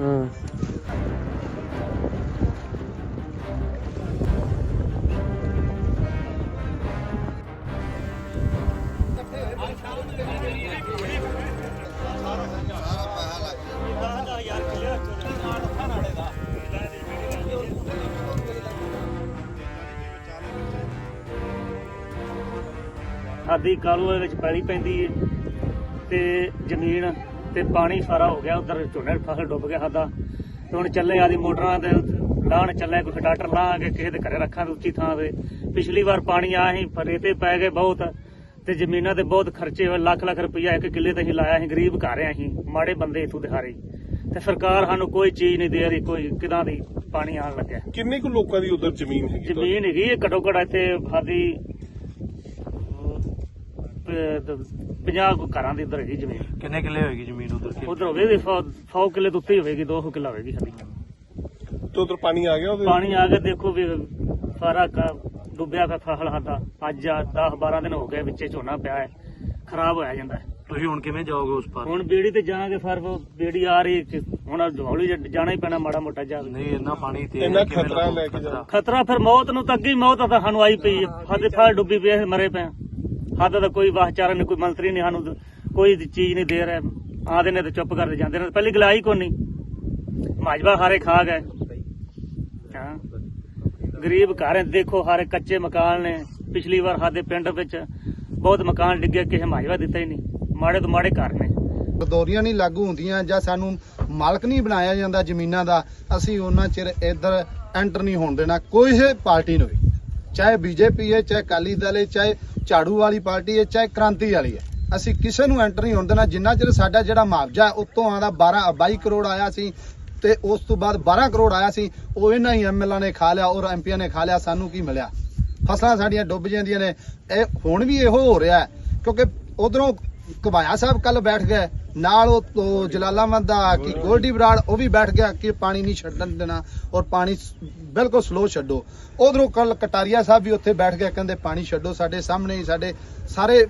ਹੂੰ ਆਦੀ ਕਾਲੂ ਦੇ ਵਿੱਚ ਪੈਲੀ ਪੈਂਦੀ ਹੈ ਤੇ ਜ਼ਮੀਨ ਤੇ ਪਾਣੀ ਸਾਰਾ ਹੋ ਗਿਆ ਉਧਰ ਝੋਨੇ ਫਸਲ ਡੁੱਬ ਗਿਆ ਸਾਡਾ। ਤੇ ਹੁਣ ਚੱਲੇ ਆਦੀ ਮੋਟਰਾਂ ਤੇ ਲਾਣ ਚੱਲੇ ਕੋਈ ਡਾਕਟਰ ਲਾ ਕੇ ਕਿਸੇ ਦੇ ਘਰੇ ਰੱਖਾਂ ਉੱਚੀ ਥਾਂ ਤੇ। ਪਿਛਲੀ ਵਾਰ ਪਾਣੀ ਆਇਆ ਸੀ ਫਰੇ ਤੇ ਪੈ ਗਏ ਬਹੁਤ ਤੇ ਜ਼ਮੀਨਾਂ ਤੇ ਬਹੁਤ ਖਰਚੇ ਹੋਏ ਲੱਖ ਲੱਖ ਰੁਪਈਆ ਇੱਕ ਕਿੱਲੇ ਤੇ ਅਸੀਂ ਲਾਇਆ ਸੀ ਗਰੀਬ ਘਰ ਆ ਅਸੀਂ ਮਾੜੇ ਬੰਦੇ ਇਥੋਂ ਦੇ ਹਾਰੇ। ਤੇ ਸਰਕਾਰ ਸਾਨੂੰ ਕੋਈ ਚੀਜ਼ ਨਹੀਂ ਦੇ ਰਹੀ ਕੋਈ ਕਿਦਾਂ ਦੀ ਪਾਣੀ ਆਣ ਲੱਗਿਆ। ਕਿੰਨੇ ਕੁ ਲੋਕਾਂ ਦੀ ਉਧਰ ਜ਼ਮੀਨ ਹੈਗੀ? ਜ਼ਮੀਨ ਹੈਗੀ ਹੈ ਘੱਟੋ ਘੱਟ ਇੱਥੇ ਸਾਡੀ 50 ਕੁ ਘਰਾਂ ਦੀ ਇੱਧਰ ਹੈਗੀ ਜ਼ਮੀਨ। ਕਿੰਨੇ ਕਿੱਲੇ ਹੋਏਗੀ ਜ਼ਮੀਨ ਉਧਰ ਉਧਰ ਹੋਵੇਗੀ 100 ਕਿੱਲੇ ਤੋਂ ਉੱਤੇ ਹੀ ਹੋਵੇਗੀ 200 ਕਿੱਲਾ ਹੋਵੇਗੀ ਸਾਡੀ। ਤੇ ਉਧਰ ਪਾਣੀ ਆ ਗਿਆ ਉਹਦੇ? ਪਾਣੀ ਆ ਕੇ ਦੇਖੋ ਵੀ ਸਾਰਾ ਕ- ਡੁੱਬਿਆ ਪਿਆ ਫਸਲ ਸਾਡਾ। ਅੱਜ 10 12 ਦਿਨ ਹੋ ਗਏ ਵਿੱਚੇ ਝੋਨਾ ਪਿਆ ਹੈ ਖਰਾਬ ਹੋਇਆ ਜਾਂਦਾ ਹੈ। ਤੁਸੀਂ ਹੁਣ ਕਿਵੇਂ ਜਾਓਗੇ ਉਸ ਪਾਰ? ਹੁਣ ਬੀੜੀ ਤੇ ਜਾਾਂਗੇ ਫਿਰ ਉਹ ਬੀੜੀ ਆ ਰਹੀ ਕਿ ਹੁਣ ਹੌਲੀ ਜਿਹਾ ਜਾਣਾ ਹੀ ਪੈਣਾ ਮਾੜਾ ਮੋਟਾ ਜਾ ਨਹੀਂ ਇੰਨਾ ਪਾਣੀ ਤੇ ਇੰਨਾ ਕਿਵੇਂ ਖਤਰਾ ਲੱਗੂ? ਲੈ ਕੇ? ਜਾਓ। ਖਤਰਾ ਫਿਰ ਮੌਤ ਨੂੰ ਤਾਂ ਅੱਗੇ ਹੀ ਮੌਤ ਆ ਤਾਂ ਸਾਨੂੰ ਆਈ ਪਈ ਹੈ। ਸਾਡੇ ਫਲ ਡੁੱਬੀ ਪਈ ਹੈ, ਅਸੀਂ ਮਰੇ ਪਏ ਹਾਂ। ਸਾਡਾ ਦਾ ਕੋਈ ਵਾਹਚਾਰਾ ਨਹੀਂ ਕੋਈ ਮੰਤਰੀ ਨਹੀਂ ਸਾਨੂੰ ਕੋਈ ਚੀਜ਼ ਨਹੀਂ ਦੇ ਰਿਹਾ। ਆਦੇ ਨੇ ਤੇ ਚੁੱਪ ਕਰਦੇ ਜਾਂਦੇ ਨੇ। ਪਹਿਲੀ ਗਲਾਈ ਕੋਈ ਨਹੀਂ ਮਾਜਵਾ ਹਾਰੇ ਖਾ ਗਏ ਹਾਂ। ਗਰੀਬ ਘਰ ਦੇਖੋ ਹਾਰੇ ਕੱਚੇ ਮਕਾਨ ਨੇ। ਪਿਛਲੀ ਵਾਰ ਸਾਡੇ ਪਿੰਡ ਵਿੱਚ ਬਹੁਤ ਮਕਾਨ ਡਿੱਗੇ, ਕਿਸੇ ਮਾਜਵਾ ਦਿੱਤਾ ਹੀ ਨਹੀਂ। ਮਾੜੇ ਤੋਂ ਮਾੜੇ ਘਰ ਨੇ। ਗਰਦੌਰੀਆਂ ਨਹੀਂ ਲਾਗੂ ਹੁੰਦੀਆਂ ਜਾਂ ਸਾਨੂੰ ਮਾਲਕ ਨਹੀਂ ਬਣਾਇਆ ਜਾਂਦਾ ਜ਼ਮੀਨਾਂ ਦਾ, ਅਸੀਂ ਉਹਨਾਂ ਚਿਰ ਇੱਧਰ ਐਂਟਰ ਨਹੀਂ ਹੋਣ ਦੇਣਾ। ਕੋਈ ਪਾਰਟੀ ਨੂੰ ਵੀ ਚਾਹੇ ਬੀਜੇਪੀ ਹੈ, ਚਾਹੇ ਅਕਾਲੀ ਦਲ ਹੈ, ਚਾਹੇ ਝਾੜੂ ਵਾਲੀ ਪਾਰਟੀ ਹੈ, ਚਾਹੇ ਕ੍ਰਾਂਤੀ ਵਾਲੀ ਹੈ। ਅਸੀਂ ਕਿਸੇ ਨੂੰ ਐਂਟਰ ਨਹੀਂ ਹੋਣ ਦੇਣਾ। ਜਿੰਨਾ ਚਿਰ ਸਾਡਾ ਜਿਹੜਾ ਮੁਆਵਜ਼ਾ ਉਤੋਂ ਆਉਂਦਾ 12 22 ਕਰੋੜ ਆਇਆ ਸੀ ਤੇ ਉਸ ਤੋਂ ਬਾਅਦ 12 ਕਰੋੜ ਆਇਆ ਸੀ, ਉਹ ਇਹਨਾਂ ਹੀ ਐਮਐਲਏ ਨੇ ਖਾ ਲਿਆ, ਔਰ ਐਮਪੀਆਂ ਨੇ ਖਾ ਲਿਆ, ਸਾਨੂੰ ਕੀ ਮਿਲਿਆ? ਫਸਲਾਂ ਸਾਡੀਆਂ ਡੁੱਬ ਜਾਂਦੀਆਂ ਨੇ। ਇਹ ਹੁਣ ਵੀ ਇਹੋ ਹੋ ਰਿਹਾ ਹੈ, ਕਿਉਂਕਿ ਉਧਰੋਂ ਕਬਾਇਆ ਸਾਹਿਬ ਕੱਲ ਬੈਠ ਗਏ ਨਾਲ ਉਹ ਉਹ ਜਲਾਲਾਬਾਦ ਦਾ ਕੀ ਗੋਲਡੀ ਬਰਾੜ, ਉਹ ਵੀ ਬੈਠ ਗਿਆ ਕਿ ਪਾਣੀ ਨਹੀਂ ਛੱਡਣ ਦੇਣਾ ਔਰ ਪਾਣੀ ਬਿਲਕੁਲ ਸਲੋ ਛੱਡੋ। ਉਧਰੋਂ ਕੱਲ ਕਟਾਰੀਆ ਸਾਹਿਬ ਵੀ ਉੱਥੇ ਬੈਠ ਗਏ ਕਹਿੰਦੇ ਪਾਣੀ ਛੱਡੋ ਸਾਡੇ ਸਾਹਮਣੇ ਹੀ, ਸਾਡੇ ਸਾਰੇ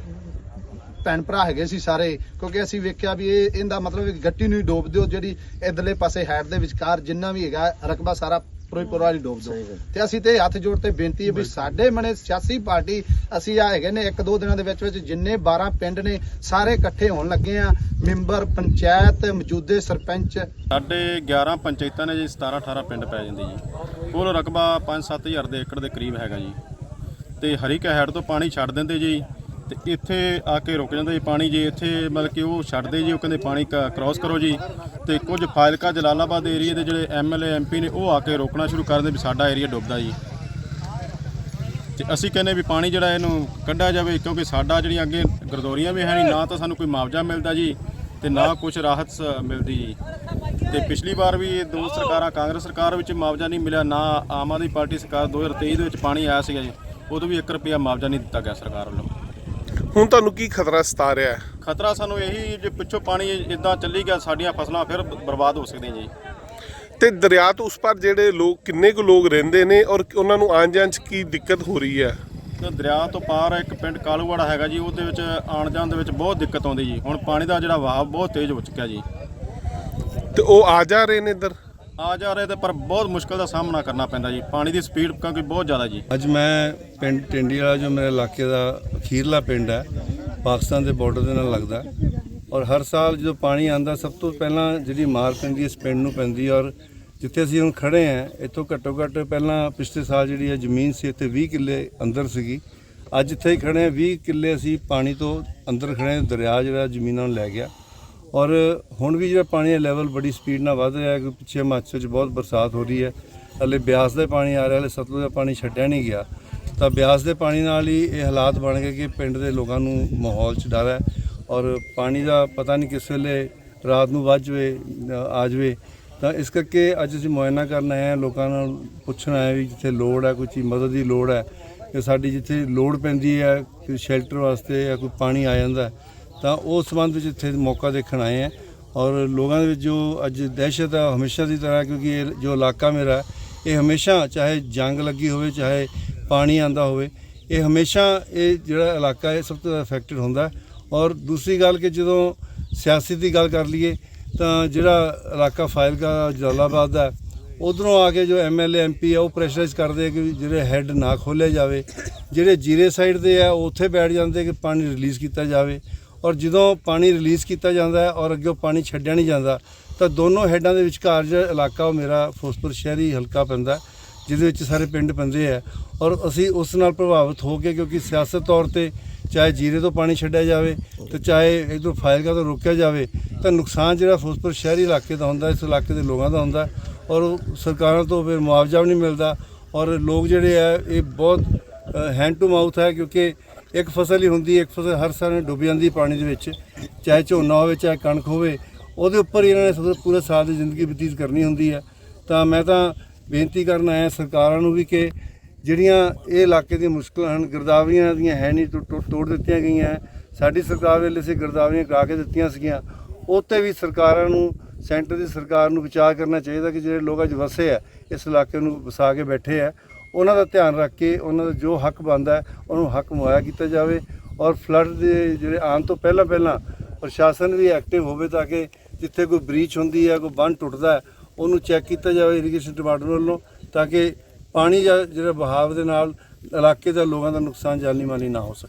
ਭੈਣ ਭਰਾ ਹੈਗੇ ਸੀ ਸਾਰੇ, ਕਿਉਂਕਿ ਅਸੀਂ ਵੇਖਿਆ ਵੀ ਇਹ, ਇਹਦਾ ਮਤਲਬ ਹੈ ਗੱਟੀ ਨੂੰ ਹੀ ਡੋਬ ਦਿਓ, ਜਿਹੜੀ ਇਧਰਲੇ ਪਾਸੇ ਹੈਡ ਦੇ ਵਿਚਕਾਰ ਜਿੰਨਾ ਵੀ ਹੈਗਾ, ਰਕਬਾ ਸਾਰਾ ਫਿਰੋਜ਼ਪੁਰ ਵਾਲੀ ਡੋਬ ਦਿਓ ਤੇ ਅਸੀਂ ਤੇ ਹੱਥ ਜੋੜ ਤੇ ਬੇਨਤੀ ਹੈ ਵੀ ਸਾਡੇ ਮਨੇ ਸਿਆਸੀ ਪਾਰਟੀ ਅਸੀਂ ਆ ਹੈਗੇ ਨੇ ਇੱਕ ਦੋ ਦਿਨਾਂ ਦੇ ਵਿੱਚ ਵਿੱਚ ਜਿੰਨੇ 12 ਪਿੰਡ ਨੇ ਸਾਰੇ ਇਕੱਠੇ ਹੋਣ ਲੱਗੇ ਆ। ਮੈਂਬਰ ਪੰਚਾਇਤ ਮੌਜੂਦੇ ਸਰਪੰਚ। ਸਾਡੇ 11 ਪੰਚਾਇਤਾਂ ਨੇ ਜੀ 17 18 ਪਿੰਡ ਪੈ ਜਾਂਦੇ ਜੀ। ਕੁੱਲ ਰਕਬਾ 5-7 ਹਜ਼ਾਰ ਦੇ ਏਕੜ ਦੇ ਕਰੀਬ ਹੈਗਾ ਜੀ। ਤੇ ਹਰੀਕਾ ਹੈਡ ਤੋਂ ਪਾਣੀ ਛੱਡ ਦਿੰਦੇ ਜੀ। ਤੇ ਇੱਥੇ ਆ ਕੇ ਰੁਕ ਜਾਂਦਾ ਜੀ ਪਾਣੀ ਜੀ। ਇੱਥੇ ਮਤਲਬ ਕਿ ਉਹ ਛੱਡਦੇ ਜੀ, ਉਹ ਕਹਿੰਦੇ ਪਾਣੀ ਕ੍ਰਾਸ ਕਰੋ ਜੀ। ਤੇ ਕੁਝ ਫਾਇਲਕਾ ਜਲਾਲਾਬਾਦ ਦੇ ਏਰੀਆ ਦੇ ਜਿਹੜੇ ਐਮਐਲਏ ਐਮਪੀ ਨੇ, ਉਹ ਆ ਕੇ ਰੋਕਣਾ ਸ਼ੁਰੂ ਕਰਦੇ ਵੀ ਸਾਡਾ ਏਰੀਆ ਡੁੱਬਦਾ ਜੀ। ਤੇ ਅਸੀਂ ਕਹਿੰਦੇ ਵੀ ਪਾਣੀ ਜਿਹੜਾ ਇਹਨੂੰ ਕੱਢਿਆ ਜਾਵੇ, ਕਿਉਂਕਿ ਸਾਡਾ ਜਿਹੜੀਆਂ ਅੱਗੇ ਗਰਦੌਰੀਆਂ ਵੀ ਹੈ ਨਹੀਂ, ਨਾ ਤਾਂ ਸਾਨੂੰ ਕੋਈ ਮੁਆਵਜ਼ਾ ਮਿਲਦਾ ਜੀ, ਤੇ ਨਾ ਕੁਝ ਰਾਹਤ ਸ- ਮਿਲਦੀ ਜੀ। ਤੇ ਪਿਛਲੀ ਵਾਰ ਵੀ ਦੋ ਸਰਕਾਰਾਂ, ਕਾਂਗਰਸ ਸਰਕਾਰ ਵਿੱਚ ਮੁਆਵਜ਼ਾ ਨਹੀਂ ਮਿਲਿਆ, ਨਾ ਆਮ ਆਦਮੀ ਪਾਰਟੀ ਸਰਕਾਰ 2023 ਦੇ ਵਿੱਚ ਪਾਣੀ ਆਇਆ ਸੀਗਾ ਜੀ। ਉਦੋਂ ਵੀ 1 ਰੁਪਿਆ ਮੁਆਵਜ਼ਾ ਨਹੀਂ ਦਿੱਤਾ ਗਿਆ ਸਰਕਾਰ ਵੱਲੋਂ। ਹੁਣ ਤੁਹਾਨੂੰ ਕੀ ਖਤਰਾ ਸਤਾ ਰਿਹਾ ਹੈ? ਖਤਰਾ ਸਾਨੂੰ ਇਹੀ ਜੇ ਪਿੱਛੋਂ ਪਾਣੀ ਇਦਾਂ ਚੱਲੀ ਗਿਆ ਸਾਡੀਆਂ ਫਸਲਾਂ ਫਿਰ ਬਰਬਾਦ ਹੋ ਸਕਦੀਆਂ ਜੀ। ਤੇ ਦਰਿਆ ਤੋਂ ਉਸ ਪਾਰ ਜਿਹੜੇ ਲੋਕ ਕਿੰਨੇ ਕੁ ਲੋਕ ਰਹਿੰਦੇ ਨੇ ਔਰ ਉਹਨਾਂ ਨੂੰ ਆਉਣ ਜਾਣ 'ਚ ਕੀ ਦਿੱਕਤ ਹੋ ਰਹੀ ਹੈ? ਦਰਿਆ ਤੋਂ ਪਾਰ ਇੱਕ ਪਿੰਡ ਕਾਲੂਵਾੜਾ ਹੈਗਾ ਜੀ ਉਹਦੇ ਵਿੱਚ ਆਉਣ ਜਾਣ ਦੇ ਵਿੱਚ ਬਹੁਤ ਦਿੱਕਤ ਆਉਂਦੀ ਜੀ। ਹੁਣ ਪਾਣੀ ਦਾ ਜਿਹੜਾ ਵਹਾਅ ਬਹੁਤ ਤੇਜ਼ ਹੋ ਚੁੱਕਿਆ ਜੀ। ਤੇ ਉਹ ਆ ਜਾ ਰਹੇ ਨੇ ਇੱਧਰ? ਆ ਜਾ ਰਹੇ ਤੇ ਪਰ ਬਹੁਤ ਮੁਸ਼ਕਲ ਦਾ ਸਾਹਮਣਾ ਕਰਨਾ ਪੈਂਦਾ ਜੀ। ਪਾਣੀ ਦੀ ਸਪੀਡ ਕਿਉਂਕਿ ਬਹੁਤ ਜ਼ਿਆਦਾ ਜੀ। ਅੱਜ ਮੈਂ ਪਿੰਡ ਟਿੰਡੀ ਵਾਲਾ ਜੋ ਮੇਰੇ ਇਲਾਕੇ ਦਾ ਅਖੀਰਲਾ ਪਿੰਡ ਹੈ, ਪਾਕਿਸਤਾਨ ਦੇ ਬਾਰਡਰ ਦੇ ਨਾਲ ਲੱਗਦਾ ਔਰ ਹਰ ਸਾਲ ਜਦੋਂ ਪਾਣੀ ਆਂਦਾ ਸਭ ਤੋਂ ਪਹਿਲਾਂ ਜਿਹੜੀ ਮਾਰ ਪੈਂਦੀ ਇਸ ਪਿੰਡ ਨੂੰ ਪੈਂਦੀ ਔਰ ਜਿੱਥੇ ਅਸੀਂ ਹੁਣ ਖੜੇ ਹਾਂ, ਇੱਥੋਂ ਘੱਟੋ ਘੱਟ ਪਹਿਲਾਂ ਪਿਛਲੇ ਸਾਲ ਜਿਹੜੀ ਹੈ ਜ਼ਮੀਨ ਸੀ, ਇੱਥੇ 20 ਕਿੱਲੇ ਅੰਦਰ ਸੀਗੀ। ਅੱਜ ਇੱਥੇ ਹੀ ਖੜੇ ਹਾਂ 20 ਕਿੱਲੇ ਅਸੀਂ ਪਾਣੀ ਤੋਂ ਅੰਦਰ ਖੜੇ ਦਰਿਆ ਜਿਹੜਾ ਜ਼ਮੀਨਾਂ ਨੂੰ ਲੈ ਗਿਆ। ਔਰ ਹੁਣ ਵੀ ਜਿਹੜਾ ਪਾਣੀ ਦਾ ਲੈਵਲ ਬੜੀ ਸਪੀਡ ਨਾਲ ਵੱਧ ਰਿਹਾ ਹੈ ਕਿ ਪਿੱਛੇ ਹਿਮਾਚਲ 'ਚ ਬਹੁਤ ਬਰਸਾਤ ਹੋ ਰਹੀ ਹੈ। ਹਲੇ ਬਿਆਸ ਦਾ ਪਾਣੀ ਆ ਰਿਹਾ, ਹਲੇ ਸਤਲੁਜ ਦਾ ਪਾਣੀ ਛੱਡਿਆ ਨਹੀਂ ਗਿਆ। ਤਾਂ ਬਿਆਸ ਦੇ ਪਾਣੀ ਨਾਲ ਹੀ ਇਹ ਹਾਲਾਤ ਬਣ ਗਏ ਕਿ ਪਿੰਡ ਦੇ ਲੋਕਾਂ ਨੂੰ ਮਾਹੌਲ 'ਚ ਡਰ ਹੈ ਔਰ ਪਾਣੀ ਦਾ ਪਤਾ ਨਹੀਂ ਕਿਸ ਵੇਲੇ ਰਾਤ ਨੂੰ ਵੱਜ ਜਵੇ ਆ ਜਾਵੇ। ਤਾਂ ਇਸ ਕਰਕੇ ਅੱਜ ਅਸੀਂ ਮੁਆਇਨਾ ਕਰਨ ਆਏ ਹਾਂ, ਲੋਕਾਂ ਨਾਲ ਪੁੱਛਣਾ ਹੈ ਵੀ ਜਿੱਥੇ ਲੋੜ ਹੈ, ਕੋਈ ਚੀਜ਼ ਮਦਦ ਦੀ ਲੋੜ ਹੈ ਕਿ ਸਾਡੀ ਜਿੱਥੇ ਲੋੜ ਪੈਂਦੀ ਹੈ ਕਿ ਸ਼ੈਲਟਰ ਵਾਸਤੇ ਜਾਂ ਕੋਈ ਪਾਣੀ ਆ ਜਾਂਦਾ ਤਾਂ ਉਸ ਸੰਬੰਧ ਵਿੱਚ ਇੱਥੇ ਮੌਕਾ ਦੇਖਣ ਆਏ ਹਾਂ ਔਰ ਲੋਕਾਂ ਦੇ ਵਿੱਚ ਜੋ ਅੱਜ ਦਹਿਸ਼ਤ ਆ, ਹਮੇਸ਼ਾ ਦੀ ਤਰ੍ਹਾਂ, ਕਿਉਂਕਿ ਇਹ ਜੋ ਇਲਾਕਾ ਮੇਰਾ ਇਹ ਹਮੇਸ਼ਾ ਚਾਹੇ ਜੰਗ ਲੱਗੀ ਹੋਵੇ, ਚਾਹੇ ਪਾਣੀ ਆਂਦਾ ਹੋਵੇ, ਇਹ ਹਮੇਸ਼ਾ ਇਹ ਜਿਹੜਾ ਇਲਾਕਾ ਹੈ ਸਭ ਤੋਂ ਜ਼ਿਆਦਾ ਅਫੈਕਟਡ ਹੁੰਦਾ ਔਰ ਦੂਸਰੀ ਗੱਲ ਕਿ ਜਦੋਂ ਸਿਆਸੀ ਦੀ ਗੱਲ ਕਰ ਲਈਏ, ਤਾਂ ਜਿਹੜਾ ਇਲਾਕਾ ਫਾਇਲਕਾ ਜਲਾਲਾਬਾਦ ਦਾ ਉਧਰੋਂ ਆ ਕੇ ਜੋ ਐਮਐਲਏ ਐਮਪੀ ਆ ਉਹ ਪ੍ਰੈਸ਼ਰਾਈਜ਼ ਕਰਦੇ ਆ ਕਿ ਜਿਹੜੇ ਹੈੱਡ ਨਾ ਖੋਲੇ ਜਾਵੇ। ਜਿਹੜੇ ਜੀਰੇ ਸਾਈਡ ਦੇ ਆ ਉੱਥੇ ਬੈਠ ਜਾਂਦੇ ਕਿ ਪਾਣੀ ਰਿਲੀਜ਼ ਕੀਤਾ ਜਾਵੇ। ਔਰ ਜਦੋਂ ਪਾਣੀ ਰਿਲੀਜ਼ ਕੀਤਾ ਜਾਂਦਾ ਹੈ ਔਰ ਅੱਗੇ ਪਾਣੀ ਛੱਡਿਆ ਨਹੀਂ ਜਾਂਦਾ, ਤਾਂ ਦੋਨੋਂ ਹੈੱਡਾਂ ਦੇ ਵਿਚਕਾਰ ਜਿਹੜਾ ਇਲਾਕਾ ਉਹ ਮੇਰਾ ਫਿਰੋਜ਼ਪੁਰ ਸ਼ਹਿਰੀ ਹਲਕਾ ਪੈਂਦਾ ਜਿਹਦੇ ਵਿੱਚ ਸਾਰੇ ਪਿੰਡ ਪੈਂਦੇ ਆ। ਔਰ ਅਸੀਂ ਉਸ ਨਾਲ ਪ੍ਰਭਾਵਿਤ ਹੋ ਕੇ ਕਿਉਂਕਿ ਸਿਆਸਤ ਤੌਰ ਤੇ ਚਾਹੇ ਜੀਰੇ ਤੋਂ ਪਾਣੀ ਛੱਡਿਆ ਜਾਵੇ ਤੇ ਚਾਹੇ ਇਧਰੋਂ ਫਾਇਲਕਾ ਤੋਂ ਰੋਕਿਆ ਜਾਵੇ, ਤਾਂ ਨੁਕਸਾਨ ਜਿਹੜਾ ਫਿਰੋਜ਼ਪੁਰ ਸ਼ਹਿਰੀ ਇਲਾਕੇ ਦਾ ਹੁੰਦਾ, ਇਸ ਇਲਾਕੇ ਦੇ ਲੋਕਾਂ ਦਾ ਹੁੰਦਾ। ਔਰ ਸਰਕਾਰਾਂ ਤੋਂ ਫਿਰ ਮੁਆਵਜ਼ਾ ਵੀ ਨਹੀਂ ਮਿਲਦਾ ਔਰ ਲੋਕ ਜਿਹੜੇ ਆ, ਇਹ ਬਹੁਤ ਹੈਂਡ ਟੂ ਮਾਊਥ ਹੈ ਕਿਉਂਕਿ ਇੱਕ ਫਸਲ ਹੀ ਹੁੰਦੀ, ਇੱਕ ਫਸਲ ਹਰ ਸਾਲ ਡੁੱਬ ਜਾਂਦੀ ਪਾਣੀ ਦੇ ਵਿੱਚ, ਚਾਹੇ ਝੋਨਾ ਹੋਵੇ, ਚਾਹੇ ਕਣਕ ਹੋਵੇ, ਉਹਦੇ ਉੱਪਰ ਹੀ ਇਹਨਾਂ ਨੇ ਪੂਰੇ ਸਾਲ ਦੀ ਜ਼ਿੰਦਗੀ ਬਤੀਤ ਕਰਨੀ ਹੁੰਦੀ ਹੈ। ਤਾਂ ਮੈਂ ਤਾਂ ਬੇਨਤੀ ਕਰਨ ਆਇਆ ਸਰਕਾਰਾਂ ਨੂੰ ਵੀ ਕਿ ਜਿਹੜੀਆਂ ਇਹ ਇਲਾਕੇ ਦੀਆਂ ਮੁਸ਼ਕਲਾਂ ਹਨ, ਗਿਰਦਾਵਰੀਆਂ ਦੀਆਂ ਹੈ ਨਹੀਂ ਟੁ- ਟੁ- ਤੋੜ ਦਿੱਤੀਆਂ ਗਈਆਂ ਹੈ। ਸਾਡੀ ਸਰਕਾਰ ਵੇਲੇ ਸੀ ਗਿਰਦਾਵਰੀਆਂ ਗਾ ਕੇ ਦਿੱਤੀਆਂ ਸੀਗੀਆਂ। ਉੱਤੇ ਵੀ ਸਰਕਾਰਾਂ ਨੂੰ, ਸੈਂਟਰ ਦੀ ਸਰਕਾਰ ਨੂੰ ਵਿਚਾਰ ਕਰਨਾ ਚਾਹੀਦਾ ਕਿ ਜਿਹੜੇ ਲੋਕ ਅੱਜ ਵਸੇ ਆ ਇਸ ਇਲਾਕੇ ਨੂੰ ਵਸਾ ਕੇ ਬੈਠੇ ਆ ਉਹਨਾਂ ਦਾ ਧਿਆਨ ਰੱਖ ਕੇ ਉਹਨਾਂ ਦਾ ਜੋ ਹੱਕ ਬਣਦਾ ਉਹਨੂੰ ਹੱਕ ਮੁਹੱਈਆ ਕੀਤਾ ਜਾਵੇ ਔਰ ਫਲੱਡ ਦੇ ਜਿਹੜੇ ਆਉਣ ਤੋਂ ਪਹਿਲਾਂ ਪਹਿਲਾਂ ਪ੍ਰਸ਼ਾਸਨ ਵੀ ਐਕਟਿਵ ਹੋਵੇ ਤਾਂ ਕਿ ਜਿੱਥੇ ਕੋਈ ਬ੍ਰੀਚ ਹੁੰਦੀ ਹੈ, ਕੋਈ ਬੰਨ ਟੁੱਟਦਾ ਉਹਨੂੰ ਚੈੱਕ ਕੀਤਾ ਜਾਵੇ ਇਰੀਗੇਸ਼ਨ ਡਿਪਾਰਟਮੈਂਟ ਵੱਲੋਂ ਤਾਂ ਕਿ ਪਾਣੀ ਜਾਂ ਜਿਹੜਾ ਬਹਾਵ ਦੇ ਨਾਲ ਇਲਾਕੇ ਦੇ ਲੋਕਾਂ ਦਾ ਨੁਕਸਾਨ ਜਾਨੀ ਮਾਲੀ ਨਾ ਹੋ ਸਕੇ।